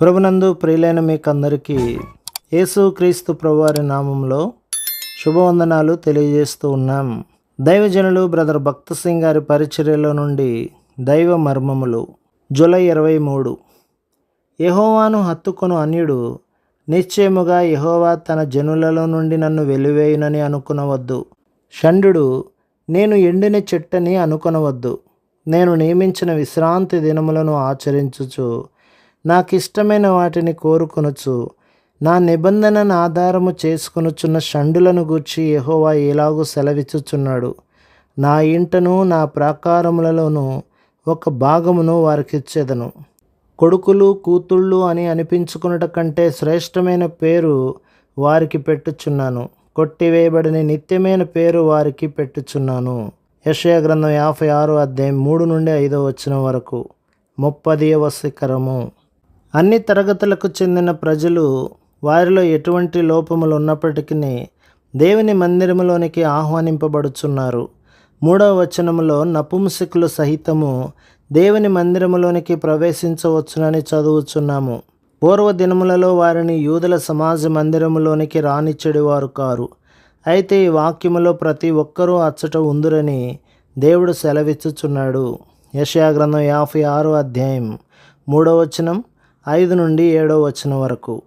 ప్రభునందు ప్రియులైన మీకందరికీ యేసు క్రీస్తు ప్రభువారి నామంలో శుభవందనాలు తెలియజేస్తూ ఉన్నాం. దైవజనులు బ్రదర్ భక్త సింగ్ గారి పరిచర్యలో నుండి దైవ మర్మములు. జూలై ఇరవై మూడు. యహోవాను హత్తుకొను అన్యుడు నిశ్చయముగా యహోవా తన జనులలో నుండి నన్ను వెలివేయునని అనుకునవద్దు. షండు నేను ఎండిన చెట్టని అనుకొనవద్దు. నేను నియమించిన విశ్రాంతి దినములను ఆచరించుచు నాకిష్టమైన వాటిని కోరుకొనుచు నా నిబంధనను ఆధారము చేసుకొనుచున్న షండులను గూర్చి యహోవా ఎలాగూ సెలవిచ్చుచున్నాడు. నా ఇంటను నా ప్రాకారములలోను ఒక భాగమును వారికిచ్చేదను. కొడుకులు కూతుళ్ళు అని అనిపించుకున్నట కంటే శ్రేష్టమైన పేరు వారికి పెట్టుచున్నాను. కొట్టివేయబడిన నిత్యమైన పేరు వారికి పెట్టుచున్నాను. యశయ గ్రంథం యాభై ఆరు అధ్యాయం మూడు నుండి ఐదో వచ్చిన వరకు. ముప్పదియవ శిఖరము. అన్ని తరగతులకు చెందిన ప్రజలు వారిలో ఎటువంటి లోపములు ఉన్నప్పటికీ దేవుని మందిరములోనికి ఆహ్వానింపబడుచున్నారు. మూడవ వచనములో నపుంసకులు సహితము దేవుని మందిరములోనికి ప్రవేశించవచ్చునని చదువుచున్నాము. పూర్వ దినములలో వారిని యూదుల సమాజ మందిరములోనికి రానిచ్చడివారు కారు. అయితే ఈ వాక్యములో ప్రతి ఒక్కరూ అచ్చట ఉందురని దేవుడు సెలవిచ్చుచున్నాడు. యశయాగ్రంథం యాభై ఆరో అధ్యాయం మూడవ వచనం. ఐదు నుండి ఏడో వచనం వరకు.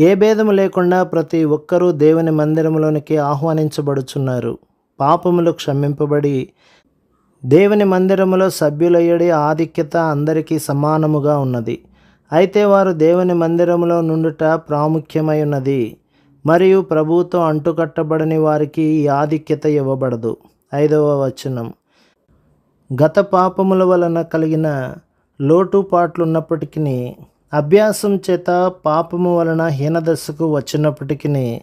ఏ భేదము లేకుండా ప్రతి ఒక్కరూ దేవుని మందిరములోనికి ఆహ్వానించబడుచున్నారు. పాపములు క్షమింపబడి దేవుని మందిరములో సభ్యులయ్యడి ఆధిక్యత అందరికీ సమానముగా ఉన్నది. అయితే వారు దేవుని మందిరములో నుండుట ప్రాముఖ్యమై ఉన్నది మరియు ప్రభువుతో అంటుకట్టబడని వారికి ఈ ఆధిక్యత ఇవ్వబడదు. ఐదవ వచనం. గత పాపముల వలన కలిగిన లోటుపాట్లున్నప్పటికీ అభ్యాసం చేత పాపము వలన హీనదశకు వచ్చినప్పటికీ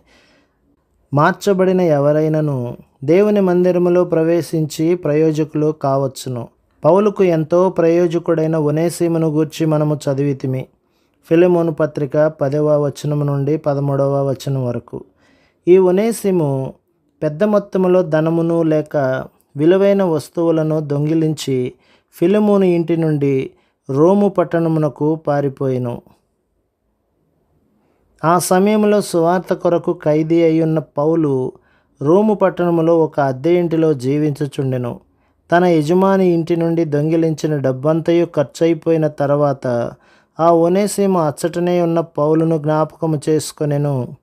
మార్చబడిన ఎవరైనను దేవుని మందిరములో ప్రవేశించి ప్రయోజకులు కావచ్చును. పౌలుకు ఎంతో ప్రయోజకుడైన ఒనేసీమును గూర్చి మనము చదివితిమి. ఫిలిమోను పత్రిక పదవ వచనం నుండి పదమూడవ వచనం వరకు. ఈ ఒనేసిము పెద్ద మొత్తములో ధనమును లేక విలువైన వస్తువులను దొంగిలించి ఫిలిమోను ఇంటి నుండి రోము పట్టణమునకు పారిపోయిను. ఆ సమయంలో సువార్త కొరకు ఖైదీ అయ్యున్న పౌలు రోము పట్టణములో ఒక అద్దె ఇంటిలో జీవించుచుండెను. తన యజమాని ఇంటి నుండి దొంగిలించిన డబ్బంతయు ఖర్చయిపోయిన తర్వాత ఆ ఒనేసీమ అచ్చటనే ఉన్న పౌలును జ్ఞాపకము చేసుకొనెను.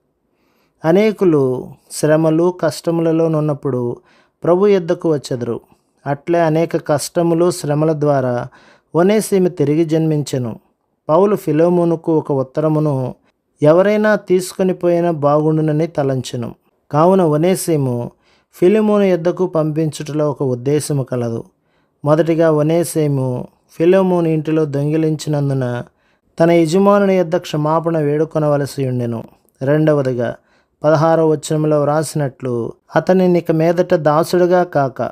అనేకులు శ్రమలు కష్టములలోనున్నప్పుడు ప్రభు ఎద్దకు వచ్చెదరు. అట్లే అనేక కష్టములు శ్రమల ద్వారా ఒనేసీమ తిరిగి జన్మించెను. పౌలు ఫిలోమునుకు ఒక ఉత్తరమును ఎవరైనా తీసుకొని పోయినా బాగుండునని తలంచెను. కావున ఒనేసీము ఫిలిమోను యొద్దకు పంపించుటలో ఒక ఉద్దేశము కలదు. మొదటిగా ఒనేసేము ఫిలోమోను ఇంటిలో దొంగిలించినందున తన యజమానుని యొద్ద క్షమాపణ వేడుకొనవలసి ఉండెను. రెండవదిగా పదహారో వచనంలో వ్రాసినట్లు అతని ఇక మీదట దాసుడుగా కాక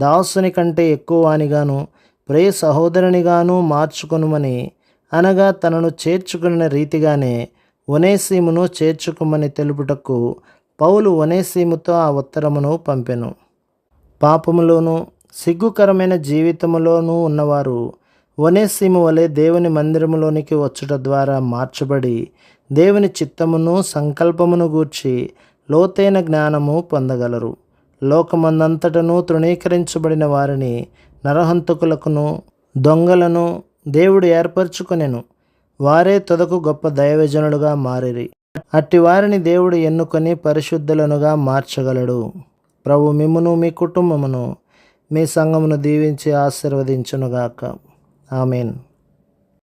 దాసుని కంటే ఎక్కువ వానిగాను ప్రియ సహోదరునిగాను మార్చుకొనుమని అనగా తనను చేర్చుకున్న రీతిగానే ఒనేసీమును చేర్చుకోమని తెలుపుటకు పౌలు ఒనేసీముతో ఆ ఉత్తరమును పంపెను. పాపములోనూ సిగ్గుకరమైన జీవితములోనూ ఉన్నవారు ఒనేసీము వలె దేవుని మందిరములోనికి వచ్చుట ద్వారా మార్చబడి దేవుని చిత్తమును సంకల్పమును గూర్చి లోతైన జ్ఞానము పొందగలరు. లోకమందంతటను తృణీకరించబడిన వారిని నరహంతకులకును దొంగలను దేవుడు ఏర్పరచుకొనెను. వారే తొదకు గొప్ప దైవజనులుగా మారిరి. అట్టి వారిని దేవుడు ఎన్నుకొని పరిశుద్ధులనుగా మార్చగలడు. ప్రభు మిమ్మును మీ కుటుంబమును మీ సంఘమును దీవించి ఆశీర్వదించునుగాక. ఆమెన్.